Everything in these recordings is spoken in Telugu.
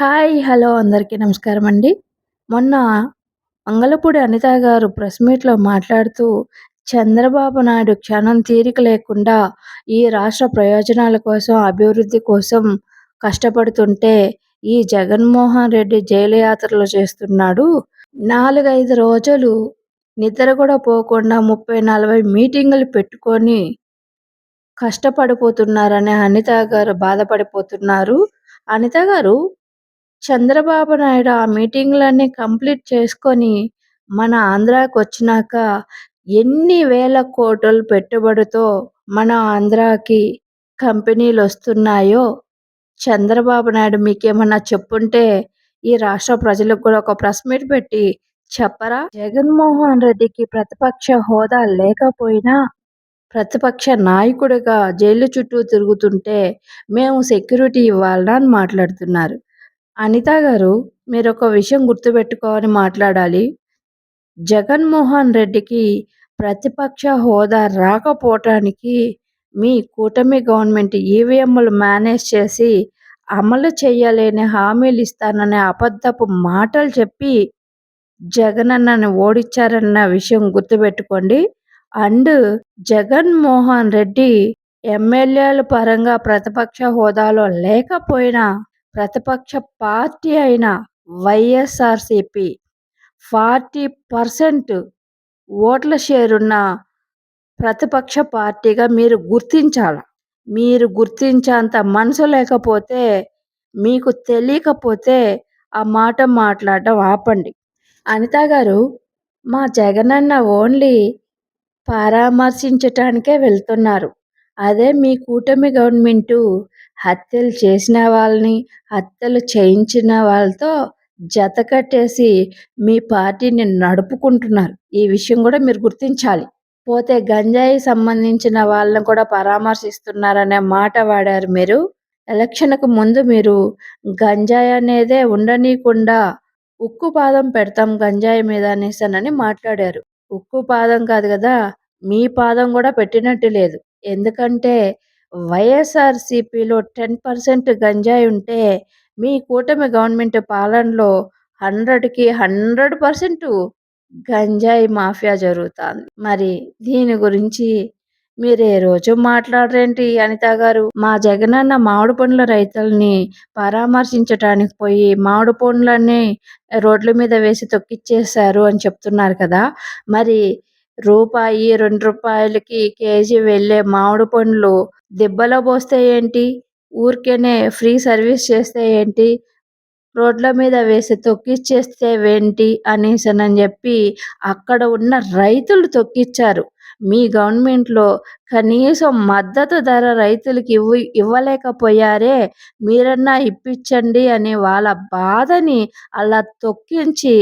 హాయ్ హలో అందరికీ నమస్కారం అండి. మొన్న మంగళపూడి అనిత గారు ప్రెస్ మీట్లో మాట్లాడుతూ చంద్రబాబు నాయుడు క్షణం తీరిక లేకుండా ఈ రాష్ట్ర ప్రయోజనాల కోసం అభివృద్ధి కోసం కష్టపడుతుంటే ఈ జగన్మోహన్ రెడ్డి జైలు యాత్రలు చేస్తున్నాడు. నాలుగైదు రోజులు నిద్ర కూడా పోకుండా ముప్పై నలభై మీటింగులు పెట్టుకొని కష్టపడిపోతున్నారని అనిత గారు బాధపడిపోతున్నారు. అనిత గారు చంద్రబాబు నాయుడు ఆ మీటింగ్లన్నీ కంప్లీట్ చేసుకొని మన ఆంధ్రాకి వచ్చినాక ఎన్ని వేల కోట్లు పెట్టుబడితో మన ఆంధ్రాకి కంపెనీలు వస్తున్నాయో చంద్రబాబు నాయుడు మీకేమన్నా చెప్పుంటే ఈ రాష్ట్ర ప్రజలకు కూడా ఒక ప్రెస్ మీట్ పెట్టి చెప్పరా? జగన్మోహన్ రెడ్డికి ప్రతిపక్ష హోదా లేకపోయినా ప్రతిపక్ష నాయకుడిగా జైలు చుట్టూ తిరుగుతుంటే మేము సెక్యూరిటీ ఇవ్వాలని మాట్లాడుతున్నారు. అనిత గారు మీరు ఒక విషయం గుర్తుపెట్టుకోని మాట్లాడాలి. జగన్మోహన్ రెడ్డికి ప్రతిపక్ష హోదా రాకపోవటానికి మీ కూటమి గవర్నమెంట్ ఈవీఎంలు మేనేజ్ చేసి అమలు చేయలేని హామీలు ఇస్తాననే అబద్ధపు మాటలు చెప్పి జగనన్నని ఓడించారన్న విషయం గుర్తుపెట్టుకోండి. అండ్ జగన్మోహన్ రెడ్డి ఎమ్మెల్యేల పరంగా ప్రతిపక్ష హోదాలో లేకపోయినా ప్రతిపక్ష పార్టీ అయిన వైఎస్ఆర్సిపి ఫార్టీ పర్సెంట్ ఓట్ల షేరున్న ప్రతిపక్ష పార్టీగా మీరు గుర్తించాలి. మీరు గుర్తించేంత మనసు లేకపోతే మీకు తెలియకపోతే ఆ మాట మాట్లాడడం ఆపండి. అనిత గారు మా జగనన్న ఓన్లీ పరామర్శించటానికే వెళ్తున్నారు. అదే మీ కూటమి గవర్నమెంటు హత్యలు చేసిన వాళ్ళని హత్యలు చేయించిన వాళ్ళతో జత కట్టేసి మీ పార్టీని నడుపుకుంటున్నారు. ఈ విషయం కూడా మీరు గుర్తించాలి. పోతే గంజాయి సంబంధించిన వాళ్ళని కూడా పరామర్శిస్తున్నారనే మాట వాడారు మీరు. ఎలక్షన్కు ముందు మీరు గంజాయి అనేదే ఉండనీయకుండా ఉక్కు పాదం పెడతాం గంజాయి మీద అనేసానని మాట్లాడారు. ఉక్కు పాదం కాదు కదా మీ పాదం కూడా పెట్టినట్టు లేదు. ఎందుకంటే వైఎస్ఆర్సీపీలో టెన్ పర్సెంట్ గంజాయి ఉంటే మీ కూటమి గవర్నమెంట్ పాలనలో హండ్రెడ్కి హండ్రెడ్ పర్సెంట్ గంజాయి మాఫియా జరుగుతుంది. మరి దీని గురించి మీరే రోజు మాట్లాడరేంటి అనిత గారు? మా జగనన్న మామిడి పండ్ల రైతుల్ని పరామర్శించటానికి పోయి మామిడి పండ్లన్నీ రోడ్ల మీద వేసి తొక్కిచ్చేశారు అని చెప్తున్నారు కదా. మరి రూపాయి రెండు రూపాయలకి కేజీ వెళ్ళే మామిడి పండ్లు దెబ్బలో పోస్తే ఏంటి? ఊరికేనే ఫ్రీ సర్వీస్ చేస్తే ఏంటి? రోడ్ల మీద వేసి తొక్కిచ్చేస్తే ఏంటి? అనేసనని చెప్పి అక్కడ ఉన్న రైతులు తొక్కిచ్చారు. మీ గవర్నమెంట్లో కనీసం మద్దతు ధర రైతులకి ఇవ్వ ఇవ్వలేకపోయారే మీరన్నా ఇప్పించండి అని వాళ్ళ బాధని అలా తొక్కించి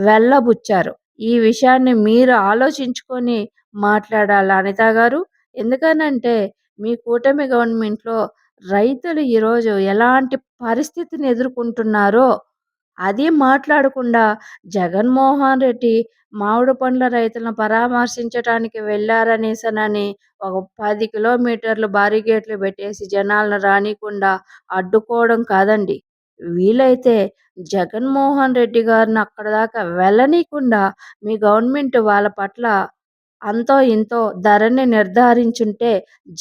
వెళ్ళబుచ్చారు. ఈ విషయాన్ని మీరు ఆలోచించుకొని మాట్లాడాలి అనిత గారు? ఎందుకనంటే మీ కూటమి గవర్నమెంట్లో రైతులు ఈరోజు ఎలాంటి పరిస్థితిని ఎదుర్కొంటున్నారో అది మాట్లాడకుండా జగన్మోహన్ రెడ్డి మామిడి పండ్ల రైతులను పరామర్శించడానికి వెళ్ళారనేసనని ఒక పది కిలోమీటర్లు బారిగేట్లు పెట్టేసి జనాలను రానికుండా అడ్డుకోవడం కాదండి. వీలైతే జగన్మోహన్ రెడ్డి గారిని అక్కడ దాకా వెళ్ళనీయకుండా మీ గవర్నమెంట్ వాళ్ళ పట్ల అంతో ఇంతో ధరని నిర్ధారించుంటే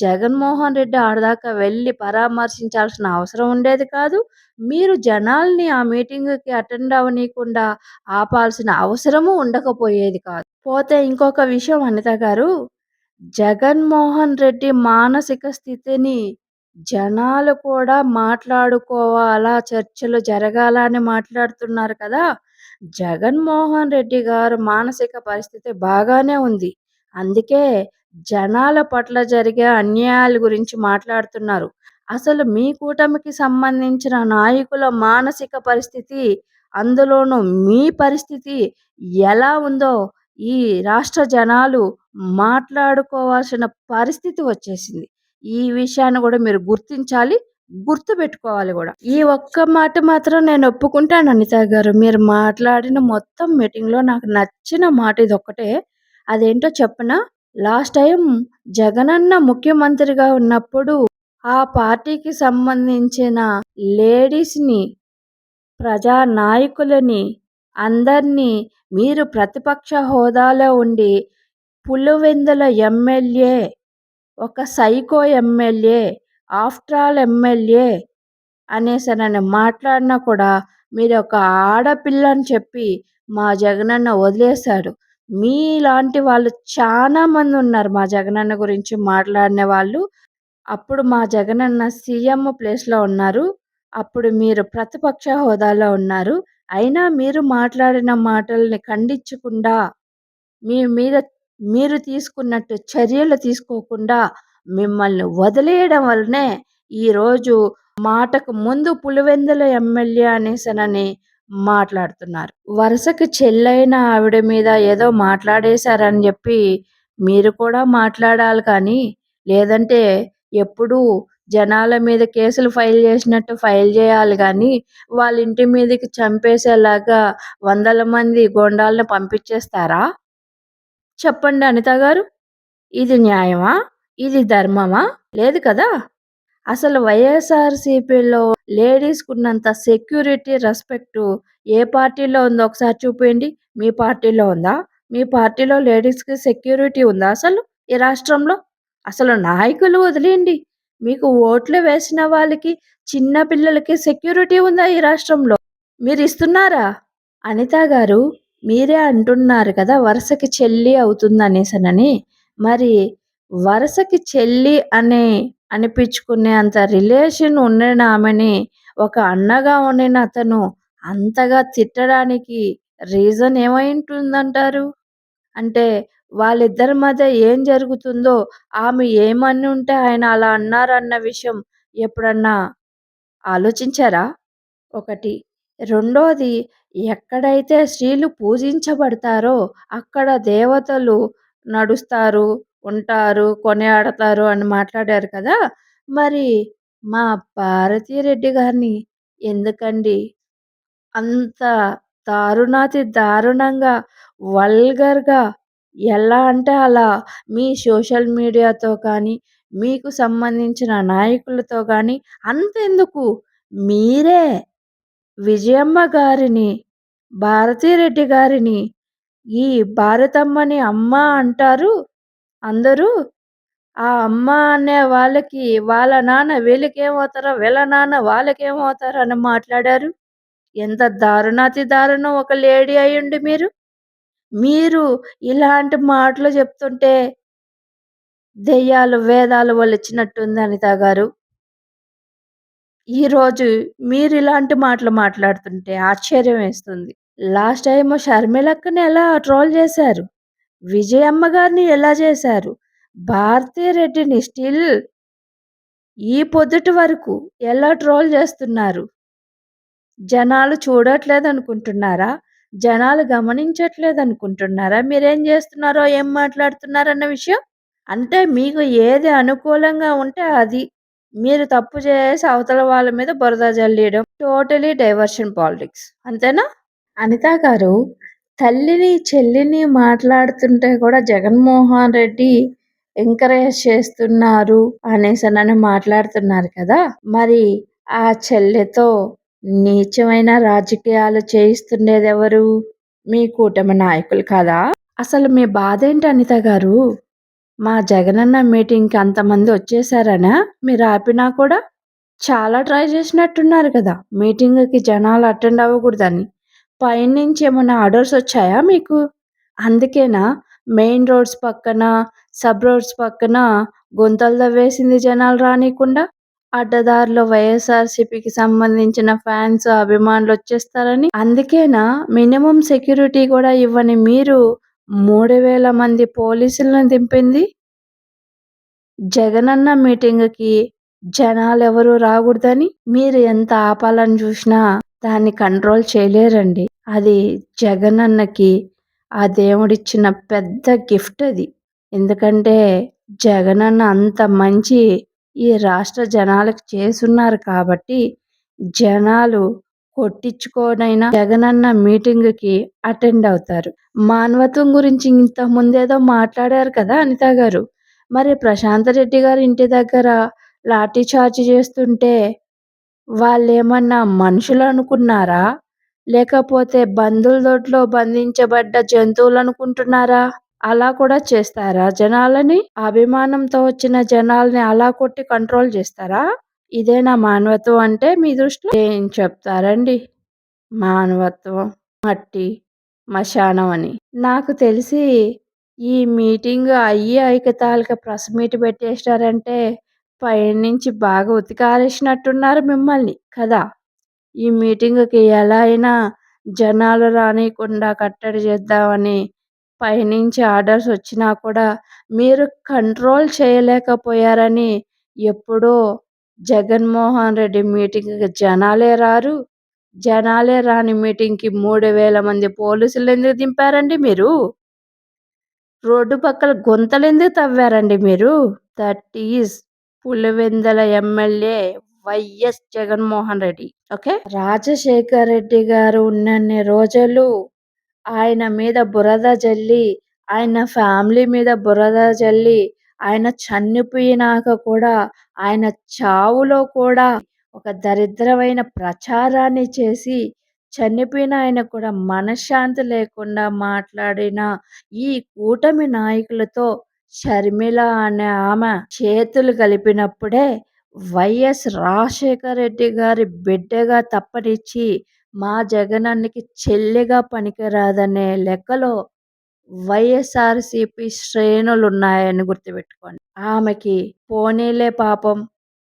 జగన్మోహన్ రెడ్డి ఆడదాకా వెళ్ళి పరామర్శించాల్సిన అవసరం ఉండేది కాదు. మీరు జనాల్ని ఆ మీటింగ్కి అటెండ్ అవ్వనీయకుండా ఆపాల్సిన అవసరము ఉండకపోయేది కాదు. పోతే ఇంకొక విషయం అనిత గారు జగన్మోహన్ రెడ్డి మానసిక స్థితిని జనాలు కూడా మాట్లాడుకోవాలా చర్చలు జరగాలని మాట్లాడుతున్నారు కదా! జగన్మోహన్ రెడ్డి గారు మానసిక పరిస్థితి బాగానే ఉంది. అందుకే జనాల పట్ల జరిగే అన్యాయాల గురించి మాట్లాడుతున్నారు. అసలు మీ కూటమికి సంబంధించిన నాయకుల మానసిక పరిస్థితి అందులోనూ మీ పరిస్థితి ఎలా ఉందో ఈ రాష్ట్ర జనాలు మాట్లాడుకోవాల్సిన పరిస్థితి వచ్చేసింది. ఈ విషయాన్ని కూడా మీరు గుర్తించాలి గుర్తు పెట్టుకోవాలి కూడా. ఈ ఒక్క మాట మాత్రం నేను ఒప్పుకుంటాను అనిత గారు. మీరు మాట్లాడిన మొత్తం మీటింగ్లో నాకు నచ్చిన మాట ఇది ఒక్కటే అదేంటో చెప్పనా? లాస్ట్ టైం జగనన్న ముఖ్యమంత్రిగా ఉన్నప్పుడు ఆ పార్టీకి సంబంధించిన లేడీస్ని ప్రజా నాయకులని అందరినీ మీరు ప్రతిపక్ష హోదాలో ఉండి పులివెందుల ఎమ్మెల్యే ఒక psycho MLA after all MLA అనేసి నన్ను మాట్లాడినా కూడా మీరు ఒక ఆడపిల్ల అని చెప్పి మా జగనన్న వదిలేశారు. మీలాంటి వాళ్ళు చాలా మంది ఉన్నారు మా జగనన్న గురించి మాట్లాడిన వాళ్ళు. అప్పుడు మా జగనన్న సీఎం ప్లేస్లో ఉన్నారు. అప్పుడు మీరు ప్రతిపక్ష హోదాలో ఉన్నారు. అయినా మీరు మాట్లాడిన మాటల్ని ఖండించకుండా మీ మీద మీరు తీసుకున్నట్టు చర్యలు తీసుకోకుండా మిమ్మల్ని వదిలేయడం వల్లనే ఈరోజు మాటకు ముందు పులివెందుల ఎమ్మెల్యే అనేసనని మాట్లాడుతున్నారు. వరుసకు చెల్లైన ఆవిడ మీద ఏదో మాట్లాడేశారని చెప్పి మీరు కూడా మాట్లాడాలి కానీ లేదంటే ఎప్పుడూ జనాల మీద కేసులు ఫైల్ చేసినట్టు ఫైల్ చేయాలి కానీ వాళ్ళ ఇంటి మీదకి చంపేసేలాగా వందల మంది గోండాలను పంపించేస్తారా? చెప్పండి అనిత గారు. ఇది న్యాయమా? ఇది ధర్మమా? లేదు కదా? అసలు వైఎస్ఆర్సీపీలో లేడీస్కున్నంత సెక్యూరిటీ రెస్పెక్ట్ ఏ పార్టీలో ఉందో ఒకసారి చూపించండి మీ పార్టీలో ఉందా? మీ పార్టీలో లేడీస్కి సెక్యూరిటీ ఉందా అసలు ఈ రాష్ట్రంలో? అసలు నాయకులు వదిలేయండి. మీకు ఓట్లు వేసిన వాళ్ళకి చిన్న పిల్లలకి సెక్యూరిటీ ఉందా ఈ రాష్ట్రంలో? మీరు ఇస్తున్నారా? అనిత గారు మీరే అంటున్నారు కదా వరుసకి చెల్లి అవుతుంది అనేసనని మరి వరుసకి చెల్లి అనే అనిపించుకునే అంత రిలేషన్ ఉండిన ఆమెని ఒక అన్నగా ఉండిన అతను అంతగా తిట్టడానికి రీజన్ ఏమై ఉంటుందంటారు అంటే వాళ్ళిద్దరి మధ్య ఏం జరుగుతుందో ఆమె ఏమని ఉంటే ఆయన అలా అన్నారన్న విషయం ఎప్పుడన్నా ఆలోచించారా? ఒకటి. రెండోది ఎక్కడైతే స్త్రీలు పూజించబడతారో అక్కడ దేవతలు నడుస్తారు ఉంటారు కొనియాడతారు అని మాట్లాడారు కదా! మరి మా భారతీరెడ్డి గారిని ఎందుకండి అంత దారుణాతి దారుణంగా వల్గర్గా ఎలా అంటే అలా మీ సోషల్ మీడియాతో కానీ మీకు సంబంధించిన నాయకులతో కానీ అంతెందుకు? మీరే విజయమ్మ గారిని భారతీరెడ్డి గారిని ఈ భారతమ్మని అమ్మ అంటారు? అందరూ? ఆ అమ్మ అనే వాళ్ళకి వాళ్ళ నాన్న వీళ్ళకేమవుతారో వీళ్ళ నాన్న వాళ్ళకేమవుతారో అని మాట్లాడారు? ఎంత దారుణాతి దారుణం ఒక లేడీ అయ్యుండి మీరు? మీరు ఇలాంటి మాటలు చెప్తుంటే దెయ్యాలు వేదాలు వలిచినట్టుంది అనిత గారు ఈరోజు మీరు ఇలాంటి మాటలు మాట్లాడుతుంటే ఆశ్చర్యం వేస్తుంది. లాస్ట్ టైం షర్మిలక్కని ఎలా ట్రోల్ చేశారు? విజయమ్మ గారిని ఎలా చేశారు? భారతీ రెడ్డిని స్టిల్ ఈ పొద్దుటి వరకు ఎలా ట్రోల్ చేస్తున్నారు? జనాలు చూడట్లేదు అనుకుంటున్నారా జనాలు గమనించట్లేదు అనుకుంటున్నారా మీరేం చేస్తున్నారో ఏం మాట్లాడుతున్నారన్న విషయం? అంటే మీకు ఏది అనుకూలంగా ఉంటే అది మీరు తప్పు చేసి అవతల వాళ్ళ మీద బురద జల్లేయడం. టోటలీ డైవర్షన్ పాలిటిక్స్ అంతేనా? అనిత గారు తల్లిని చెల్లిని మాట్లాడుతుంటే కూడా జగన్మోహన్ రెడ్డి ఎంకరేజ్ చేస్తున్నారు అనేసి నన్ను మాట్లాడుతున్నారు కదా. మరి ఆ చెల్లెతో నీచమైన రాజకీయాలు చేయిస్తుండేది ఎవరు? మీ కూటమి నాయకులు కదా. అసలు మీ బాధ ఏంటి అనిత గారు? మా జగనన్న మీటింగ్కి అంతమంది వచ్చేసారనా? మీరు ఆపినా కూడా చాలా ట్రై చేసినట్టున్నారు కదా. మీటింగ్కి జనాలు అటెండ్ అవ్వకూడదని. పైనుంచి ఏమైనా ఆర్డర్స్ వచ్చాయా మీకు? అందుకేనా మెయిన్ రోడ్స్ పక్కన సబ్ రోడ్స్ పక్కన గుంతలు తవ్వేసింది జనాలు రానికుండా అడ్డదారిలో వైఎస్ఆర్సీపీకి సంబంధించిన ఫ్యాన్స్ అభిమానులు వచ్చేస్తారని. అందుకేనా మినిమం సెక్యూరిటీ కూడా ఇవ్వని మీరు మూడు వేల మంది పోలీసులను దింపింది. జగనన్న మీటింగ్కి జనాలు ఎవరు రాకూడదని మీరు ఎంత ఆపాలని చూసినా దాన్ని కంట్రోల్ చేయలేరండి. అది జగనన్నకి ఆ దేవుడిచ్చిన పెద్ద గిఫ్ట్ అది. ఎందుకంటే జగనన్న అంత మంచి ఈ రాష్ట్ర జనాలకు చేసున్నారు కాబట్టి జనాలు కొట్టించుకోనైనా జగనన్న మీటింగ్కి అటెండ్ అవుతారు మానవత్వం గురించి ఇంత ముందేదో మాట్లాడారు కదా అనిత గారు మరి ప్రశాంత్ రెడ్డి గారి ఇంటి దగ్గర లాఠీ చార్జ్ చేస్తుంటే వాళ్ళేమన్నా మనుషులనుకున్నారా? లేకపోతే బంధువుల దొడ్లో బంధించబడ్డ జంతువులనుకుంటున్నారా? అలా కూడా చేస్తారా జనాలని? అభిమానంతో వచ్చిన జనాల్ని అలా కొట్టి కంట్రోల్ చేస్తారా? ఇదే నా మానవత్వం అంటే మీ దృష్టిలో? ఏం చెప్తారండి మానవత్వం, మట్టి, మశానం అని. నాకు తెలిసి ఈ మీటింగ్ అయ్యి ఐకతాలిక ప్రెస్ మీట్ పెట్టేసినారంటే పైనుంచి బాగా ఉతికారేసినట్టున్నారు మిమ్మల్ని కదా! ఈ మీటింగ్‌కి ఎలా అయినా జనాలు రానీయకుండా కట్టడి చేద్దామని పైనుంచి ఆర్డర్స్ వచ్చినా కూడా మీరు కంట్రోల్ చేయలేకపోయారని ఎప్పుడో జగన్మోహన్ రెడ్డి మీటింగ్‌కి జనాలే రారు. జనాలే రాని మీటింగ్‌కి 3000 మంది పోలీసులు ఎందుకు దింపారండి మీరు? రోడ్డు పక్కల గుంతలెందుకు తవ్వారండి మీరు? That is Pulivendula MLA YS Jaganmohan Reddy. Okay. Rajasekhar Reddy గారు ఉన్నన్ని రోజులు ఆయన మీద బురద జల్లి, ఆయన ఫ్యామిలీ మీద బురద జల్లి, ఆయన చనిపోయినాక కూడా ఆయన చావులో కూడా ఒక దరిద్రమైన ప్రచారాన్ని చేసి చనిపోయిన ఆయన కూడా మనశ్శాంతి లేకుండా మాట్లాడిన ఈ కూటమి నాయకులతో షర్మిల అనే ఆమె చేతులు కలిపినప్పుడే వైఎస్ రాజశేఖర రెడ్డి గారి బిడ్డగా తప్పనిచ్చి మా జగనన్నకి చెల్లిగా పనికిరాదనే లెక్కలో వైఎస్ఆర్సీపీ శ్రేణులు ఉన్నాయని గుర్తుపెట్టుకోండి. ఆమెకి పోనీలే పాపం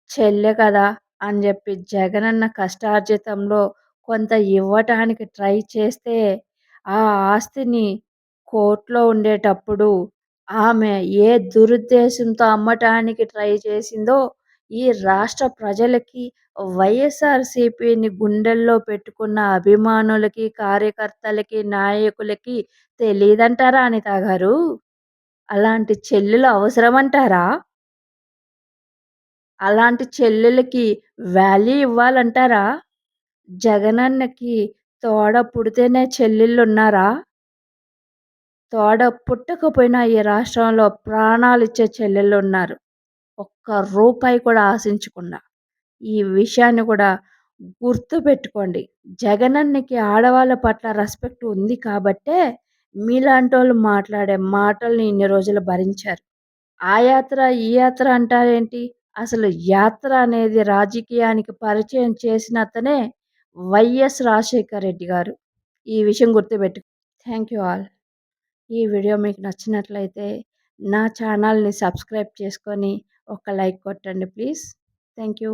చెల్లె కదా అని చెప్పి జగనన్న కష్టార్జితంలో కొంత ఇవ్వటానికి ట్రై చేస్తే ఆ ఆస్తిని కోర్టులో ఉండేటప్పుడు ఆమె ఏ దురుద్దేశంతో అమ్మటానికి ట్రై చేసిందో ఈ రాష్ట్ర ప్రజలకి వైఎస్ఆర్సీపీని గుండెల్లో పెట్టుకున్న అభిమానులకి కార్యకర్తలకి నాయకులకి తెలియదంటారా అనిత గారు? అలాంటి చెల్లెలు అవసరమంటారా? అలాంటి చెల్లెలకి వాల్యూ ఇవ్వాలంటారా? జగనన్నకి తోడ పుడితేనే చెల్లెళ్ళు ఉన్నారా తోడ పుట్టకపోయినా ఈ రాష్ట్రంలో ప్రాణాలిచ్చే చెల్లెళ్ళున్నారు. ఒక్క రూపాయి కూడా ఆశించకుండా. ఈ విషయాన్ని కూడా గుర్తుపెట్టుకోండి. జగనన్నకి ఆడవాళ్ళ పట్ల రెస్పెక్ట్ ఉంది కాబట్టే మీలాంటోళ్ళు మాట్లాడే మాటల్ని ఇన్ని రోజులు భరించారు. ఆ యాత్ర, ఈ యాత్ర అంటారేంటి? అసలు యాత్ర అనేది రాజకీయానికి పరిచయం చేసిన అతనే వైఎస్ రాజశేఖర్ రెడ్డి గారు. ఈ విషయం గుర్తుపెట్టు థ్యాంక్ యూ ఆల్. ఈ వీడియో మీకు నచ్చినట్లయితే నా ఛానల్‌ని సబ్స్క్రైబ్ చేసుకొని ఒక లైక్ కొట్టండి ప్లీజ్. Thank you.